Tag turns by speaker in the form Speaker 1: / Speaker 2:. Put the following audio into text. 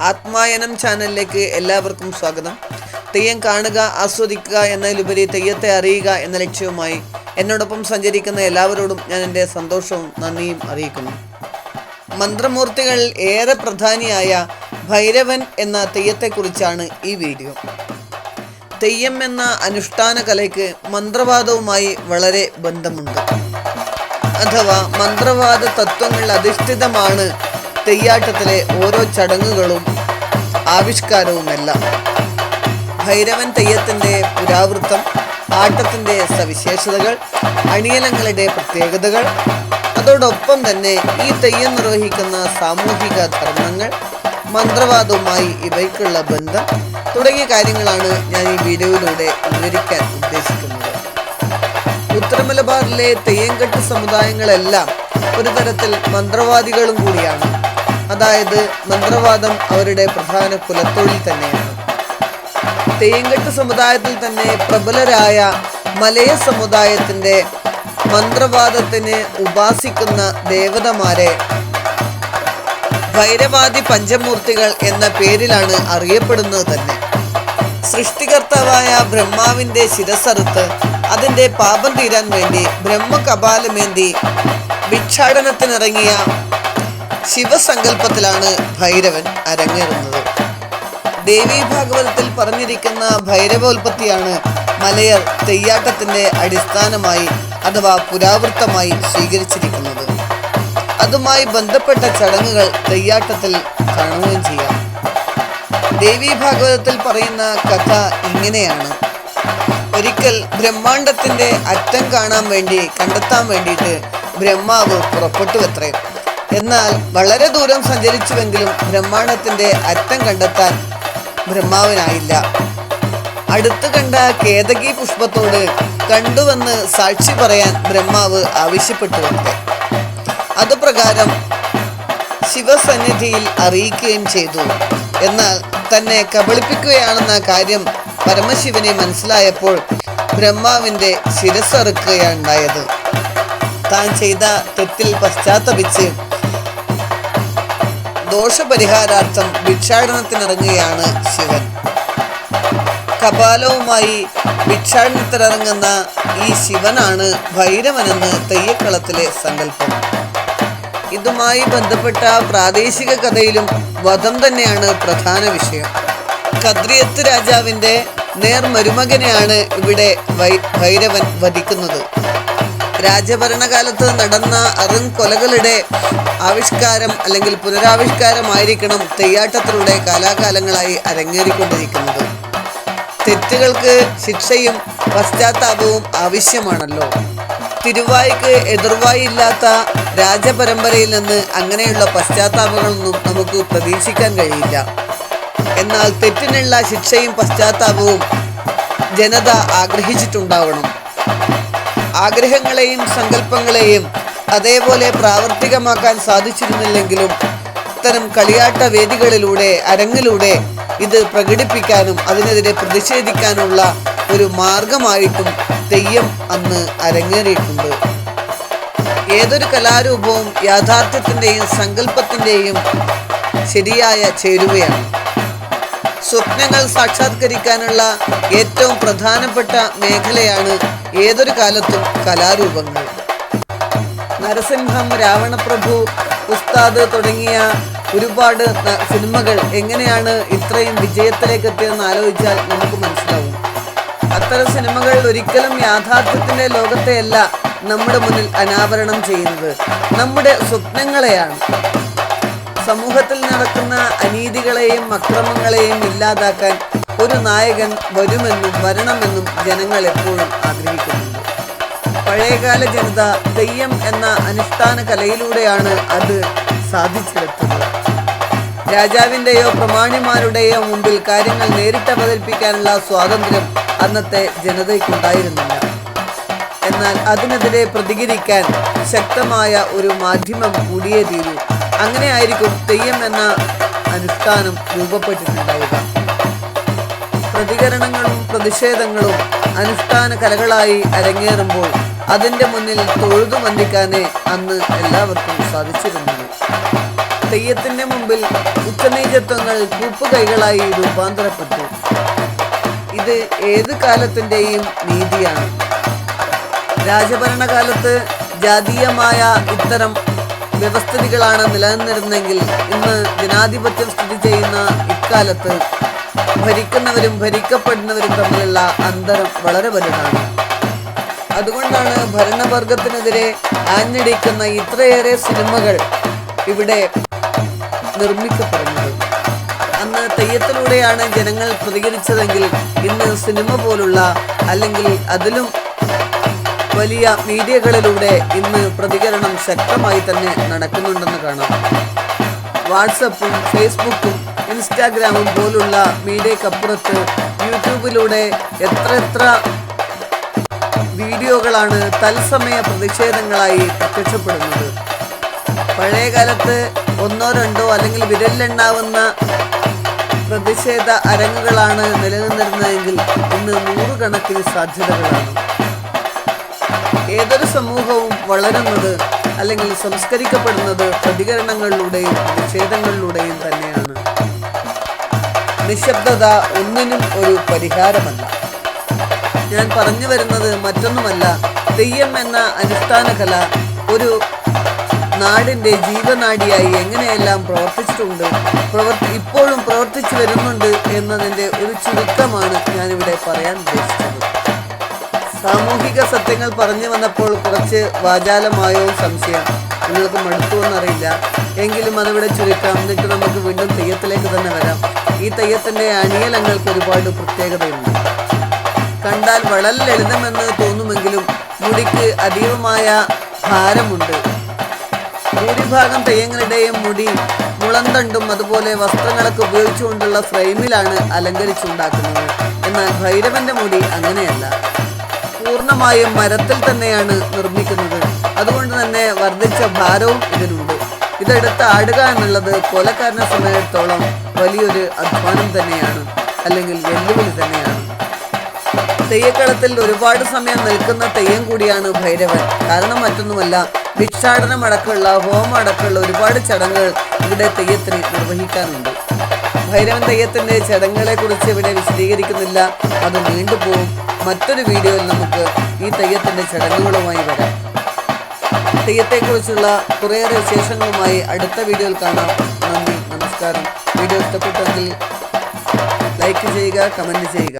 Speaker 1: ആത്മായനം ചാനലിലേക്ക് എല്ലാവർക്കും സ്വാഗതം. തെയ്യം കാണുക ആസ്വദിക്കുക എന്നതിലുപരി തെയ്യത്തെ അറിയുക എന്ന ലക്ഷ്യവുമായി എന്നോടൊപ്പം സഞ്ചരിക്കുന്ന എല്ലാവരോടും ഞാൻ എന്റെ സന്തോഷവും നന്ദിയും അറിയിക്കുന്നു. മന്ത്രമൂർത്തികളിൽ ഏറെ പ്രധാനിയായ ഭൈരവൻ എന്ന തെയ്യത്തെക്കുറിച്ചാണ് ഈ വീഡിയോ. തെയ്യം എന്ന അനുഷ്ഠാന കലയ്ക്ക് മന്ത്രവാദവുമായി വളരെ ബന്ധമുണ്ട്. അഥവാ മന്ത്രവാദ തത്വങ്ങളിൽ അധിഷ്ഠിതമാണ് തെയ്യാട്ടത്തിലെ ഓരോ ചടങ്ങുകളും ആവിഷ്കാരവുമെല്ലാം. ഭൈരവൻ തെയ്യത്തിന്റെ പുരാവൃത്തം ആട്ടത്തിന്റെ സവിശേഷതകൾ അണിയലങ്ങളുടെ പ്രത്യേകതകൾ അതോടൊപ്പം തന്നെ ഈ തെയ്യം നിർവഹിക്കുന്ന സാമൂഹിക ധർമ്മങ്ങൾ മന്ത്രവാദവുമായി ഇവയ്ക്കുള്ള ബന്ധം തുടങ്ങിയ കാര്യങ്ങളാണ് ഞാൻ ഈ വീഡിയോയിലൂടെ വിവരിക്കാൻ ഉദ്ദേശിക്കുന്നത്. ഉത്തരമലബാറിലെ തെയ്യംകെട്ട് സമുദായങ്ങളെല്ലാം ഒരു തരത്തിൽ മന്ത്രവാദികളും കൂടിയാണ്. അതായത് മന്ത്രവാദം അവരുടെ പ്രധാന കുലത്തൊഴിൽ തന്നെയാണ്. തെയ്യംകെട്ട് സമുദായത്തിൽ തന്നെ പ്രബലരായ മലയ സമുദായത്തിന്റെ മന്ത്രവാദത്തിന് ഉപാസിക്കുന്ന ദേവതമാരെ ഭൈരവാദി പഞ്ചമൂർത്തികൾ എന്ന പേരിലാണ് അറിയപ്പെടുന്നത് തന്നെ. സൃഷ്ടികർത്താവായ ബ്രഹ്മാവിന്റെ ശിരസറുത്ത് അതിന്റെ പാപം തീരാൻ വേണ്ടി ബ്രഹ്മകപാലമേന്തി ഭിക്ഷാടനത്തിനിറങ്ങിയ ശിവസങ്കല്പത്തിലാണ് ഭൈരവൻ അരങ്ങേറുന്നത്. ദേവീ ഭാഗവതത്തിൽ പറഞ്ഞിരിക്കുന്ന ഭൈരവ ഉൽപ്പത്തിയാണ് മലയർ തെയ്യാട്ടത്തിന്റെ അടിസ്ഥാനമായി അഥവാ പുരാവൃത്തമായി സ്വീകരിച്ചിരിക്കുന്നത്. അതുമായി ബന്ധപ്പെട്ട ചടങ്ങുകൾ തെയ്യാട്ടത്തിൽ കാണുകയും ചെയ്യാം. ദേവീ ഭാഗവതത്തിൽ പറയുന്ന കഥ ഇങ്ങനെയാണ്. ഒരിക്കൽ ബ്രഹ്മാണ്ടത്തിന്റെ അറ്റം കാണാൻ വേണ്ടി കണ്ടെത്താൻ വേണ്ടിയിട്ട് ബ്രഹ്മാവ് പുറപ്പെട്ടു അത്രേ എന്നാൽ വളരെ ദൂരം സഞ്ചരിച്ചുവെങ്കിലും ബ്രഹ്മാണ്ടത്തിന്റെ അറ്റം കണ്ടെത്താൻ ബ്രഹ്മാവിനായില്ല. അടുത്ത് കണ്ട കേതകി പുഷ്പത്തോട് കണ്ടുവന്ന് സാക്ഷി പറയാൻ ബ്രഹ്മാവ് ആവശ്യപ്പെട്ടു അത്രേ അതുപ്രകാരം ശിവസന്നിധിയിൽ അറിയിക്കുകയും ചെയ്തു. എന്നാൽ തന്നെ കബളിപ്പിക്കുകയാണെന്ന കാര്യം പരമശിവനെ മനസ്സിലായപ്പോൾ ബ്രഹ്മാവിന്റെ ശിരസ്സറുക്കുകയാണ് ഉണ്ടായത് താൻ ചെയ്ത തെറ്റിൽ പശ്ചാത്തപിച്ച് ദോഷപരിഹാരാർത്ഥം ഭിക്ഷാടനത്തിനിറങ്ങുകയാണ് ശിവൻ. കപാലവുമായി ഭിക്ഷാടനത്തിനിറങ്ങുന്ന ഈ ശിവനാണ് ഭൈരവനെന്ന് തെയ്യക്കളത്തിലെ സങ്കല്പം. ഇതുമായി ബന്ധപ്പെട്ട പ്രാദേശിക കഥയിലും വധം തന്നെയാണ് പ്രധാന വിഷയം. കദ്രിയത്ത് രാജാവിന്റെ നേർമരുമകനെയാണ് ഇവിടെ ഭൈരവൻ വധിക്കുന്നത്. രാജഭരണകാലത്ത് നടന്ന അറും കൊലകളുടെ ആവിഷ്കാരം അല്ലെങ്കിൽ പുനരാവിഷ്കാരമായിരിക്കണം തെയ്യാട്ടത്തിലൂടെ കാലാകാലങ്ങളായി അരങ്ങേറിക്കൊണ്ടിരിക്കുന്നത്. തെറ്റുകൾക്ക് ശിക്ഷയും പശ്ചാത്താപവും ആവശ്യമാണല്ലോ. തിരുവായിക്ക് എതിർവായി ഇല്ലാത്ത രാജപരമ്പരയിൽ നിന്ന് അങ്ങനെയുള്ള പശ്ചാത്താപങ്ങളൊന്നും നമുക്ക് പ്രതീക്ഷിക്കാൻ കഴിയില്ല. എന്നാൽ തെറ്റിനുള്ള ശിക്ഷയും പശ്ചാത്താപവും ജനത ആഗ്രഹിച്ചിട്ടുണ്ടാവണം. ആഗ്രഹങ്ങളെയും സങ്കല്പങ്ങളെയും അതേപോലെ പ്രാവർത്തികമാക്കാൻ സാധിച്ചിരുന്നില്ലെങ്കിലും ഇത്തരം കളിയാട്ട വേദികളിലൂടെ അരങ്ങിലൂടെ ഇത് പ്രകടിപ്പിക്കാനും അതിനെതിരെ പ്രതിഷേധിക്കാനുള്ള ഒരു മാർഗമായിട്ടും തെയ്യം അന്ന് അരങ്ങേറിയിട്ടുണ്ട്. ഏതൊരു കലാരൂപവും യാഥാർത്ഥ്യത്തിന്റെയും സങ്കല്പത്തിന്റെയും ശരിയായ ചേരുവയാണ്. സ്വപ്നങ്ങൾ സാക്ഷാത്കരിക്കാനുള്ള ഏറ്റവും പ്രധാനപ്പെട്ട മേഖലയാണ് ഏതൊരു കാലത്തും കലാരൂപങ്ങൾ. നരസിംഹം രാവണപ്രഭു ഉസ്താദ് തുടങ്ങിയ ഒരുപാട് സിനിമകൾ എങ്ങനെയാണ് ഇത്രയും വിജയത്തിലേക്ക് എത്തിയതെന്ന് ആലോചിച്ചാൽ നമുക്ക് മനസ്സിലാവും. അത്തരം സിനിമകൾ ഒരിക്കലും യാഥാർത്ഥ്യത്തിന്റെ ലോകത്തെയല്ല നമ്മുടെ മുന്നിൽ അനാവരണം ചെയ്യുന്നത്. നമ്മുടെ സ്വപ്നങ്ങളെയാണ്. സമൂഹത്തിൽ നടക്കുന്ന അനീതികളെയും അക്രമങ്ങളെയും ഇല്ലാതാക്കാൻ ഒരു നായകൻ വരുമെന്നും വരണമെന്നും ജനങ്ങൾ എപ്പോഴും ആഗ്രഹിക്കുന്നുണ്ട്. പഴയകാല ജനത തെയ്യം എന്ന അനുഷ്ഠാന കലയിലൂടെയാണ് അത് സാധിച്ചെടുത്തത്. രാജാവിന്റെയോ പ്രമാണിമാരുടെയോ മുമ്പിൽ കാര്യങ്ങൾ നേരിട്ട് അവതരിപ്പിക്കാനുള്ള സ്വാതന്ത്ര്യം അന്നത്തെ ജനതയ്ക്കുണ്ടായിരുന്നില്ല. എന്നാൽ അതിനെതിരെ പ്രതികരിക്കാൻ ശക്തമായ ഒരു മാധ്യമം കൂടിയേ തീരൂ. അങ്ങനെയായിരിക്കും തെയ്യം എന്ന അനുഷ്ഠാനം രൂപപ്പെട്ടിട്ടുണ്ടാവുക. പ്രതികരണങ്ങളും പ്രതിഷേധങ്ങളും അനുഷ്ഠാന കലകളായി അരങ്ങേറുമ്പോൾ അതിന്റെ മുന്നിൽ തൊഴുതു വന്ദിക്കാനേ അന്ന് എല്ലാവർക്കും സാധിച്ചിരുന്നു തെയ്യത്തിന്റെ മുമ്പിൽ ഉച്ചനീചത്വങ്ങൾ കൂപ്പുകൈകളായി രൂപാന്തരപ്പെട്ടു. ഇത് ഏത് കാലത്തിന്റെയും നീതിയാണ്. രാജഭരണകാലത്ത് ജാതീയമായ ഇത്തരം വ്യവസ്ഥിതികളാണ് നിലനിന്നിരുന്നെങ്കിൽ ഇന്ന് ജനാധിപത്യം സ്ഥിതി ചെയ്യുന്ന ഇക്കാലത്ത് ഭരിക്കുന്നവരും ഭരിക്കപ്പെടുന്നവരും തമ്മിലുള്ള അന്തരം വളരെ വലുതാണ്. അതുകൊണ്ടാണ് ഭരണവർഗത്തിനെതിരെ ആഞ്ഞടിക്കുന്ന ഇത്രയേറെ സിനിമകൾ ഇവിടെ നിർമ്മിക്കപ്പെടുന്നത്. അന്ന് തെയ്യത്തിലൂടെയാണ് ജനങ്ങൾ പ്രതികരിച്ചതെങ്കിൽ ഇന്ന് സിനിമ പോലുള്ള അല്ലെങ്കിൽ അതിലും വലിയ മീഡിയകളിലൂടെ ഇന്ന് പ്രതികരണം ശക്തമായി തന്നെ നടക്കുന്നുണ്ടെന്ന് കാണാം. വാട്സപ്പും ഫേസ്ബുക്കും ഇൻസ്റ്റാഗ്രാമും പോലുള്ള മീഡിയക്കപ്പുറത്ത് യൂട്യൂബിലൂടെ എത്ര എത്ര വീഡിയോകളാണ് തത്സമയ പ്രതിഷേധങ്ങളായി പ്രത്യക്ഷപ്പെടുന്നത്. പഴയ കാലത്ത് ഒന്നോ രണ്ടോ അല്ലെങ്കിൽ വിരലിലെണ്ണാവുന്ന പ്രതിഷേധ അരങ്ങുകളാണ് നിലനിന്നിരുന്നതെങ്കിൽ ഇന്ന് നൂറുകണക്കിന് സാധ്യതകളാണ്. ഏതൊരു സമൂഹവും വളരുന്നത് അല്ലെങ്കിൽ സംസ്കരിക്കപ്പെടുന്നത് പ്രതികരണങ്ങളിലൂടെയും പ്രതിഷേധങ്ങളിലൂടെയും തന്നെയാണ്. നിശബ്ദത ഒന്നിനും ഒരു പരിഹാരമല്ല. ഞാൻ പറഞ്ഞു വരുന്നത് മറ്റൊന്നുമല്ല. തെയ്യം എന്ന അനുഷ്ഠാന കല ഒരു നാടിന്റെ ജീവനാടിയായി എങ്ങനെയെല്ലാം പ്രവർത്തിച്ചിട്ടുണ്ട് പ്രവർത്തി ഇപ്പോഴും പ്രവർത്തിച്ചു വരുന്നുണ്ട് എന്നതിന്റെ ഒരു ചുരുക്കമാണ് ഞാനിവിടെ പറയാൻ ഉദ്ദേശിച്ചത്. സാമൂഹിക സത്യങ്ങൾ പറഞ്ഞു വന്നപ്പോൾ കുറച്ച് വാചാലമായോ സംശയം. നിങ്ങൾക്ക് മടുത്തു എന്നറിയില്ല എങ്കിലും അതിവിടെ ചുരുക്കാം. എന്നിട്ട് നമുക്ക് വീണ്ടും തെയ്യത്തിലേക്ക് തന്നെ വരാം. ഈ തെയ്യത്തിന്റെ അണിയലങ്ങൾക്ക് ഒരുപാട് പ്രത്യേകതയുണ്ട്. കണ്ടാൽ വളരെ ലളിതമെന്ന് തോന്നുമെങ്കിലും മുടിക്ക് അതീവമായ ഭാരമുണ്ട്. ഭൂരിഭാഗം തെയ്യങ്ങളുടെയും മുടി മുളന്തണ്ടും അതുപോലെ വസ്ത്രങ്ങളൊക്കെ ഉപയോഗിച്ചുകൊണ്ടുള്ള ഫ്രെയിമിലാണ് അലങ്കരിച്ചുണ്ടാക്കുന്നത്. എന്നാൽ ഭൈരവന്റെ മുടി അങ്ങനെയല്ല. പൂർണമായും മരത്തിൽ തന്നെയാണ് നിർമ്മിക്കുന്നത്. അതുകൊണ്ട് തന്നെ വർദ്ധിച്ച ഭാരവും ഇതിനുണ്ട് ഇതെടുത്ത് ആടുക എന്നുള്ളത് കൊലക്കാരനെ സമയത്തോളം വലിയൊരു അധ്വാനം തന്നെയാണ് അല്ലെങ്കിൽ വെല്ലുവിളി തന്നെയാണ്. തെയ്യക്കളത്തിൽ ഒരുപാട് സമയം നിൽക്കുന്ന തെയ്യം കൂടിയാണ് ഭൈരവൻ. കാരണം മറ്റൊന്നുമല്ല ഭിക്ഷാടനം അടക്കമുള്ള ഹോമം അടക്കമുള്ള ഒരുപാട് ചടങ്ങുകൾ ഇവിടെ തെയ്യത്തിന് നിർവഹിക്കാനുണ്ട് ഭൈരവൻ തെയ്യത്തിന്റെ ചടങ്ങുകളെ കുറിച്ച് ഇവിടെ വിശദീകരിക്കുന്നില്ല. അത് നീണ്ടുപോകും മറ്റൊരു വീഡിയോയിൽ നമുക്ക് ഈ തെയ്യത്തിന്റെ ചടങ്ങുകളുമായി വരാം. തെയ്യത്തെക്കുറിച്ചുള്ള കുറേയേറെ വിശേഷങ്ങളുമായി അടുത്ത വീഡിയോയിൽ കാണാം. നന്ദി നമസ്കാരം. വീഡിയോ ഇഷ്ടപ്പെട്ടെങ്കിൽ ലൈക്ക് ചെയ്യുക കമന്റ് ചെയ്യുക.